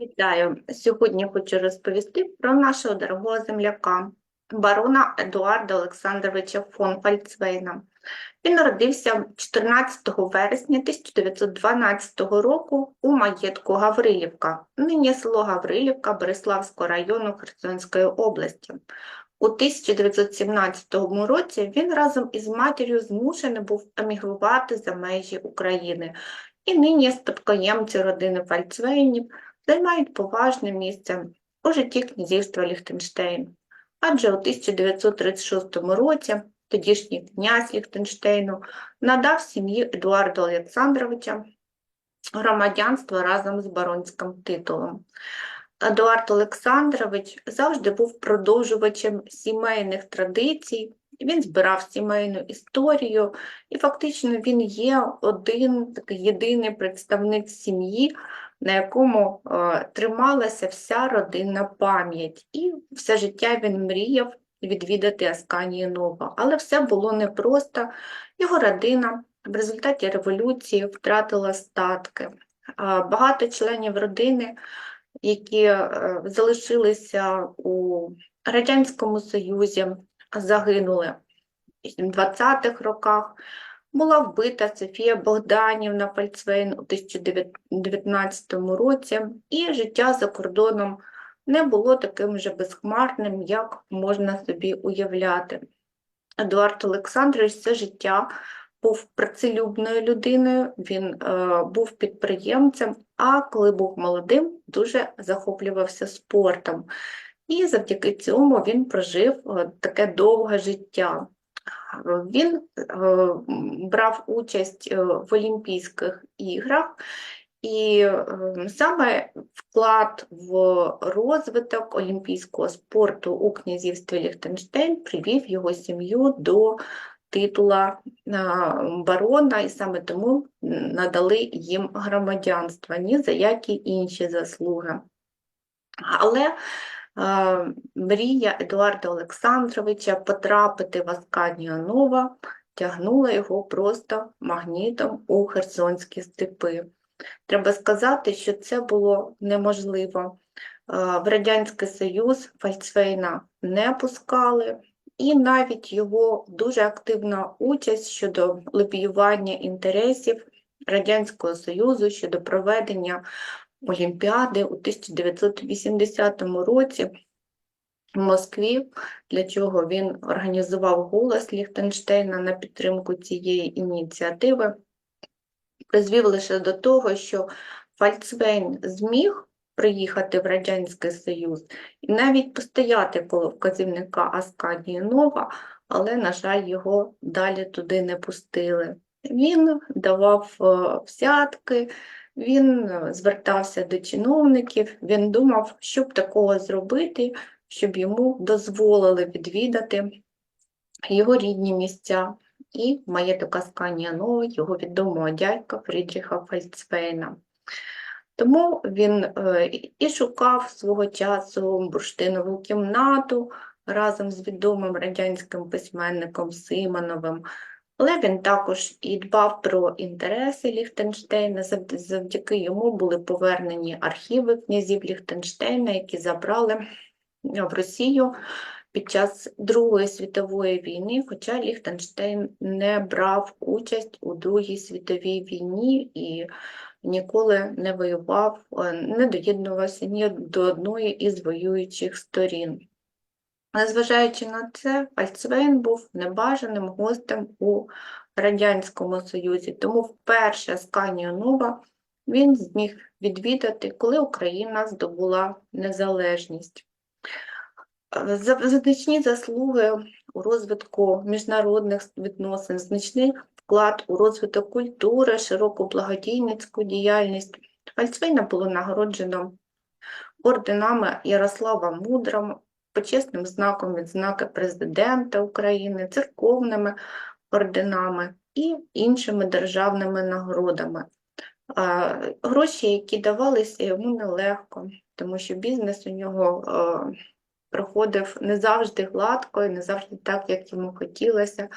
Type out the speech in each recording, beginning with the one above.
Вітаю! Сьогодні хочу розповісти про нашого дорогого земляка, барона Едуарда Олександровича фон Фальцвейна. Він народився 14 вересня 1912 року у маєтку Гаврилівка, нині село Гаврилівка Бориславського району Херсонської області. У 1917 році він разом із матір'ю змушений був емігрувати за межі України і нині спадкоємці родини Фальцвейнів займають поважне місце у житті князівства Ліхтенштейн. Адже у 1936 році тодішній князь Ліхтенштейну надав сім'ї Едуарда Олександровича громадянство разом з баронським титулом. Едуард Олександрович завжди був продовжувачем сімейних традицій, він збирав сімейну історію, і фактично він є один такий єдиний представник сім'ї, на якому е, трималася вся родинна пам'ять. І все життя він мріяв відвідати Асканію Нова. Але все було непросто. Його родина в результаті революції втратила статки. Багато членів родини, які е, залишилися у Радянському Союзі, загинули в 20-х роках. Була вбита Софія Богданівна Фальцвейн у 1919 році, і життя за кордоном не було таким же безхмарним, як можна собі уявляти. Едуард Олександрович все життя був працелюбною людиною, він е, був підприємцем, а коли був молодим, дуже захоплювався спортом. І завдяки цьому він прожив е, таке довге життя. Він е, брав участь е, в Олімпійських іграх, і е, саме вклад в розвиток олімпійського спорту у князівстві Ліхтенштейн привів його сім'ю до титула барона, і саме тому надали їм громадянство, ні за які інші заслуги. Але мрія Едуарда Олександровича потрапити в Асканію Нова тягнула його просто магнітом у херсонські степи. Треба сказати, що це було неможливо. В Радянський Союз Фальцвейна не пускали, і навіть його дуже активна участь щодо лобіювання інтересів Радянського Союзу щодо проведення Олімпіади у 1980 році в Москві, для чого він організував голос Ліхтенштейна на підтримку цієї ініціативи, призвів лише до того, що Фальцвейн зміг приїхати в Радянський Союз і навіть постояти коло вказівника Асканії Нова, але, на жаль, його далі туди не пустили. Він давав е, взятки, він е, звертався до чиновників, він думав, що такого зробити, щоб йому дозволили відвідати його рідні місця. І маєток Асканія Нова, його відомого дядька Фрідріха Фальцвейна. Тому він е, і шукав свого часу бурштинову кімнату разом з відомим радянським письменником Симоновим, але він також і дбав про інтереси Ліхтенштейна. Завдяки йому були повернені архіви князів Ліхтенштейна, які забрали в Росію під час Другої світової війни, хоча Ліхтенштейн не брав участь у Другій світовій війні і ніколи не воював, е, не доєднувався ні до одної із воюючих сторін. Незважаючи на це, Фальцвейн був небажаним гостем у Радянському Союзі, тому вперше Сканію Нова він зміг відвідати, коли Україна здобула незалежність. Значні заслуги у розвитку міжнародних відносин, значний вклад у розвиток культури, широку благодійницьку діяльність. Фальцвейна було нагороджено орденами Ярослава Мудрого, почесним знаком відзнаки президента України, церковними орденами і іншими державними нагородами. Гроші, які давалися йому нелегко, тому що бізнес у нього проходив не завжди гладко і не завжди так, як йому хотілося.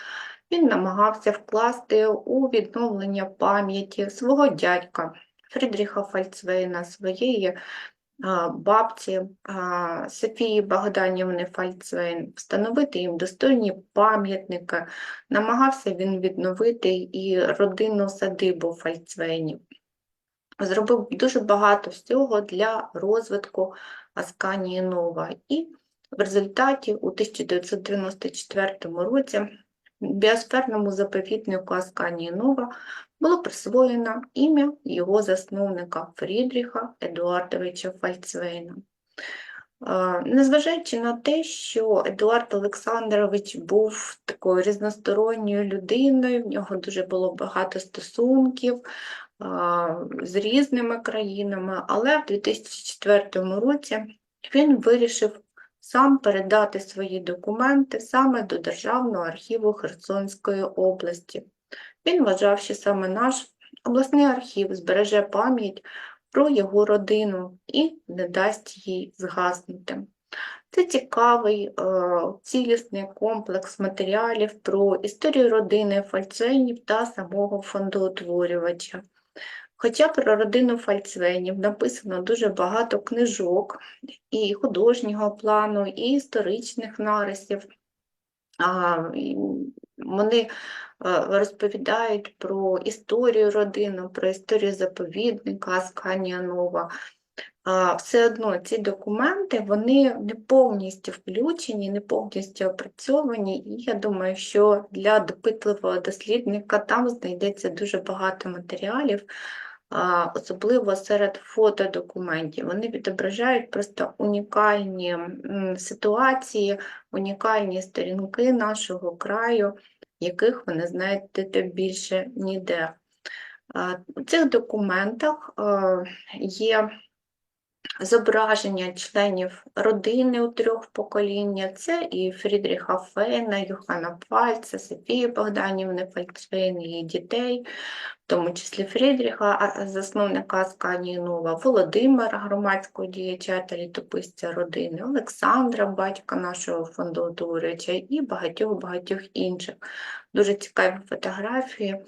Він намагався вкласти у відновлення пам'яті свого дядька Фрідріха Фальцвейна, своєї бабці Софії Богданівни Фальцвейн, встановити їм достойні пам'ятники. Намагався він відновити і родинну садибу Фальцвейнів. Зробив дуже багато всього для розвитку Асканії Нова. І в результаті у 1994 році біосферному заповіднику Асканії Нова було присвоєно ім'я його засновника Фрідріха Едуардовича Фальцвейна. Е, Незважаючи на те, що Едуард Олександрович був такою різносторонньою людиною, в нього дуже було багато стосунків з різними країнами, але в 2004 році він вирішив сам передати свої документи саме до Державного архіву Херсонської області. Він вважав, що саме наш обласний архів збереже пам'ять про його родину і не дасть їй згаснути. Це цікавий е, цілісний комплекс матеріалів про історію родини Фальцвейнів та самого фондоутворювача. Хоча про родину Фальцвейнів написано дуже багато книжок і художнього плану, і історичних нарисів. Вони е, розповідають про історію родини, про історію заповідника Асканія Нова. А, Все одно ці документи вони не повністю включені, не повністю опрацьовані, і я думаю, що для допитливого дослідника там знайдеться дуже багато матеріалів, особливо серед фотодокументів. Вони відображають просто унікальні ситуації, унікальні сторінки нашого краю, яких ви не знаєте більше ніде. У цих документах е, є зображення членів родини у трьох поколіннях. Це і Фрідріха Фейна, Юхана Пальца, Софії Богданівни Фальцвейн, її дітей, в тому числі Фрідріха, засновника Асканії Нова, Володимира, громадського діяча та літописця родини, Олександра, батька нашого фондоутворювача і багатьох-багатьох інших. Дуже цікаві фотографії,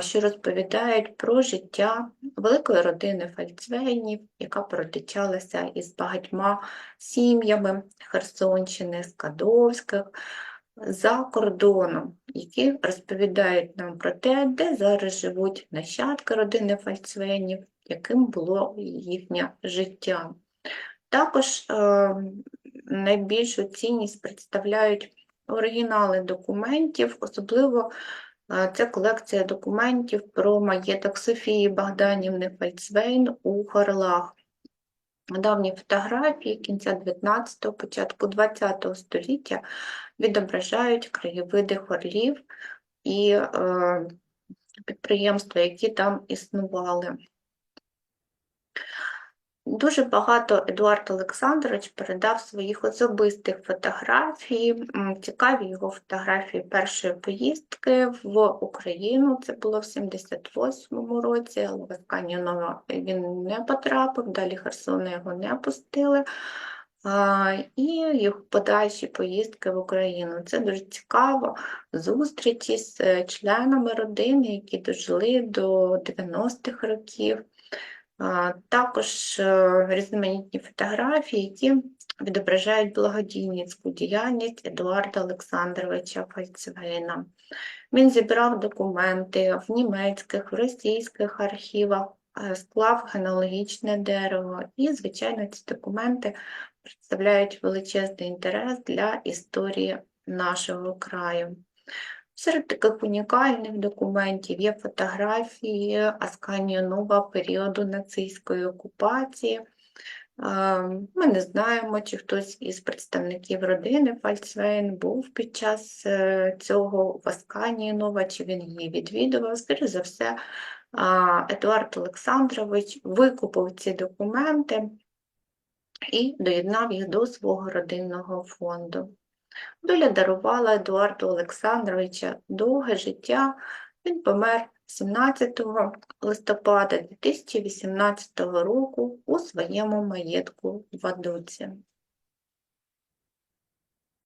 що розповідають про життя великої родини Фальцвейнів, яка перетичалася із багатьма сім'ями Херсонщини, Скадовських, за кордоном, які розповідають нам про те, де зараз живуть нащадки родини Фальцвейнів, яким було їхнє життя. Також е, найбільшу цінність представляють оригінали документів, особливо це колекція документів про маєток Софії Богданівни Фальцвейн у Харлах. Давні фотографії кінця 19-го, початку 20-го століття відображають краєвиди хорлів і е, підприємства, які там існували. Дуже багато Едуард Олександрович передав своїх особистих фотографій. Цікаві його фотографії першої поїздки в Україну. Це було в 78-му році, але в Асканінова він не потрапив, далі Херсона його не пустили. І його подальші поїздки в Україну. Це дуже цікаво. Зустрічі з е, членами родини, які дожили до 90-х років. Також е, різноманітні фотографії, які відображають благодійницьку діяльність Едуарда Олександровича Фальцвейна. Він зібрав документи в німецьких, в російських архівах, е, склав генеалогічне дерево, і, звичайно, ці документи представляють величезний інтерес для історії нашого краю. Серед таких унікальних документів є фотографії Асканія Нова періоду нацистської окупації. Е, Ми не знаємо, чи хтось із представників родини Фальцвейн був під час е, цього в Асканії Нова, чи він її відвідував. Скоріше за все, Едуард Олександрович викупив ці документи і доєднав їх до свого родинного фонду. Доля дарувала Едуарду Олександровича довге життя. Він помер 17 листопада 2018 року у своєму маєтку в Адуці.